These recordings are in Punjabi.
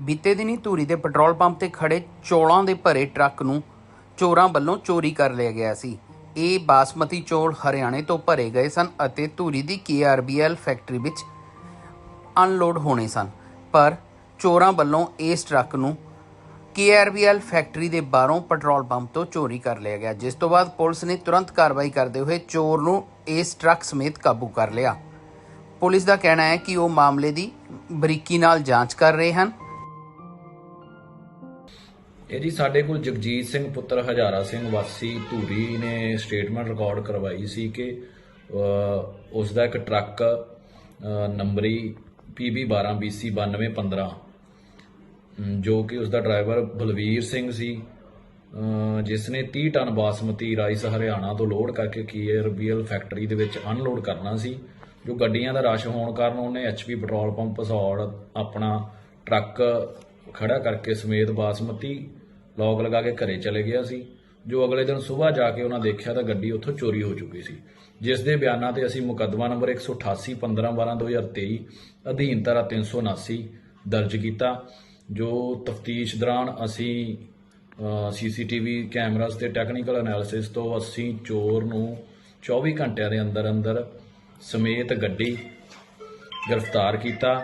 ਬੀਤੇ ਦਿਨੀ ਧੂਰੀ ਦੇ ਪੈਟਰੋਲ ਪੰਪ ਤੇ ਖੜੇ ਚੌਲਾਂ ਦੇ ਭਰੇ ਟਰੱਕ ਨੂੰ ਚੋਰਾਂ ਵੱਲੋਂ ਚੋਰੀ ਕਰ ਲਿਆ ਗਿਆ ਸੀ। ਇਹ ਬਾਸਮਤੀ ਚੌਲ ਹਰਿਆਣੇ ਤੋਂ ਭਰੇ ਗਏ ਸਨ ਅਤੇ ਧੂਰੀ ਦੀ KRBL ਫੈਕਟਰੀ ਵਿੱਚ ਅਨਲੋਡ ਹੋਣੇ ਸਨ। ਪਰ ਚੋਰਾਂ ਵੱਲੋਂ ਇਸ ਟਰੱਕ ਨੂੰ KRBL ਫੈਕਟਰੀ ਦੇ ਬਾਹਰੋਂ ਪੈਟਰੋਲ ਪੰਪ ਤੋਂ ਚੋਰੀ ਕਰ ਲਿਆ ਗਿਆ, ਜਿਸ ਤੋਂ ਬਾਅਦ ਪੁਲਿਸ ਨੇ ਤੁਰੰਤ ਕਾਰਵਾਈ ਕਰਦੇ ਹੋਏ ਚੋਰ ਨੂੰ ਇਸ ਟਰੱਕ ਸਮੇਤ ਕਾਬੂ ਕਰ ਲਿਆ। ਪੁਲਿਸ ਦਾ ਕਹਿਣਾ ਹੈ ਕਿ ਉਹ ਮਾਮਲੇ ਦੀ ਬਰੀਕੀ ਨਾਲ ਜਾਂਚ ਕਰ ਰਹੇ ਹਨ। ਇਹ ਜੀ ਸਾਡੇ ਕੋਲ ਜਗਜੀਤ ਸਿੰਘ ਪੁੱਤਰ ਹਜ਼ਾਰਾ ਸਿੰਘ ਵਾਸੀ ਧੂਰੀ ਨੇ ਸਟੇਟਮੈਂਟ ਰਿਕਾਰਡ ਕਰਵਾਈ ਸੀ ਕਿ ਅ, ਉਸ ਦਾ ਇੱਕ ਟਰੱਕ ਅ, ਨੰਬਰੀ PB12BC 9215 ਅਮ, ਜੋ ਕਿ ਉਸ ਦਾ ਡਰਾਈਵਰ ਬਲਵੀਰ ਸਿੰਘ ਸੀ ਜਿਸ ਨੇ 30 ਟਨ ਬਾਸਮਤੀ ਰਾਈਸ ਹਰਿਆਣਾ ਤੋਂ ਲੋਡ ਕਰਕੇ KRBL ਫੈਕਟਰੀ ਦੇ ਵਿੱਚ ਅਨਲੋਡ ਕਰਨਾ ਸੀ ਜੋ ਗੱਡੀਆਂ ਦਾ ਰਸ਼ ਹੋਣ ਕਾਰਨ ਉਹਨੇ HP ਪੈਟਰੋਲ ਪੰਪ ਸੌੜ ਆਪਣਾ ਟਰੱਕ ਖੜਾ ਕਰਕੇ ਸਮੇਤ ਬਾਸਮਤੀ ਲੋਕ ਲਗਾ ਕੇ ਘਰੇ ਚਲੇ ਗਿਆ ਸੀ। ਜੋ ਅਗਲੇ ਦਿਨ ਸਵੇਰ ਜਾ ਕੇ ਉਹਨਾਂ ਦੇਖਿਆ ਤਾਂ ਗੱਡੀ ਉੱਥੋਂ ਚੋਰੀ ਹੋ ਚੁੱਕੀ ਸੀ। ਜਿਸ ਦੇ ਬਿਆਨਾਂ ਤੇ ਅਸੀਂ ਮੁਕੱਦਮਾ ਨੰਬਰ 188 15 12 2023 ਅਧੀਨ ਧਾਰਾ 379 ਦਰਜ ਕੀਤਾ, ਜੋ ਤਫਤੀਸ਼ ਦੌਰਾਨ ਅਸੀਂ ਸੀਸੀਟੀਵੀ ਕੈਮਰਾਸ ਤੇ ਟੈਕਨੀਕਲ ਐਨਾਲਿਸਿਸ ਤੋਂ ਅਸੀਂ ਚੋਰ ਨੂੰ 24 ਘੰਟਿਆਂ ਦੇ ਅੰਦਰ ਅੰਦਰ ਸਮੇਤ ਗੱਡੀ ਗ੍ਰਿਫਤਾਰ ਕੀਤਾ।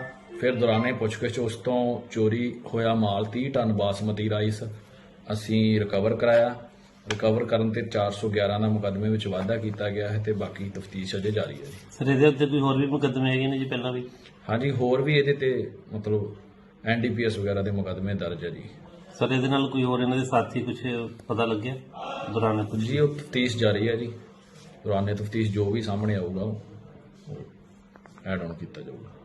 ਫਿਰ ਦੌਰਾਨੇ ਪੁੱਛਗਿੱਛ ਉਸ ਤੋਂ ਚੋਰੀ ਹੋਇਆ ਮਾਲ 30 ਟਨ ਬਾਸਮਤੀ ਰਾਈਸ ਅਸੀਂ ਰਿਕਵਰ ਕਰਾਇਆ। ਰਿਕਵਰ ਕਰਨ ਤੇ 411 ਦਾ ਮੁਕੱਦਮੇ ਵਿੱਚ ਵਾਧਾ ਕੀਤਾ ਗਿਆ ਹੈ ਤੇ ਬਾਕੀ ਤਫਤੀਸ਼ ਅਜੇ ਜਾਰੀ ਹੈ ਜੀ। ਸਰ ਇਹਦੇ ਉੱਤੇ ਕੋਈ ਹੋਰ ਵੀ ਮੁਕੱਦਮੇ ਹੈਗੇ ਨੇ ਜੀ ਪਹਿਲਾਂ ਵੀ? ਹਾਂਜੀ ਹੋਰ ਵੀ ਇਹਦੇ ਤੇ ਮਤਲਬ ਐਨਡੀਪੀਐਸ ਵਗੈਰਾ ਦੇ ਮੁਕੱਦਮੇ ਦਰਜ ਹੈ ਜੀ। ਸਰ ਇਹਦੇ ਨਾਲ ਕੋਈ ਹੋਰ ਇਹਨਾਂ ਦੇ ਸਾਥੀ ਕੁਝ ਪਤਾ ਲੱਗਿਆ? ਦੌਰਾਨ ਕੁਝ ਜੀ ਉਹ ਤਫਤੀਸ਼ ਜਾਰੀ ਹੈ ਜੀ। ਦੌਰਾਨੇ ਤਫਤੀਸ਼ ਜੋ ਵੀ ਸਾਹਮਣੇ ਆਊਗਾ ਉਹ ਐਡ ਆਨ ਕੀਤਾ ਜਾਊਗਾ।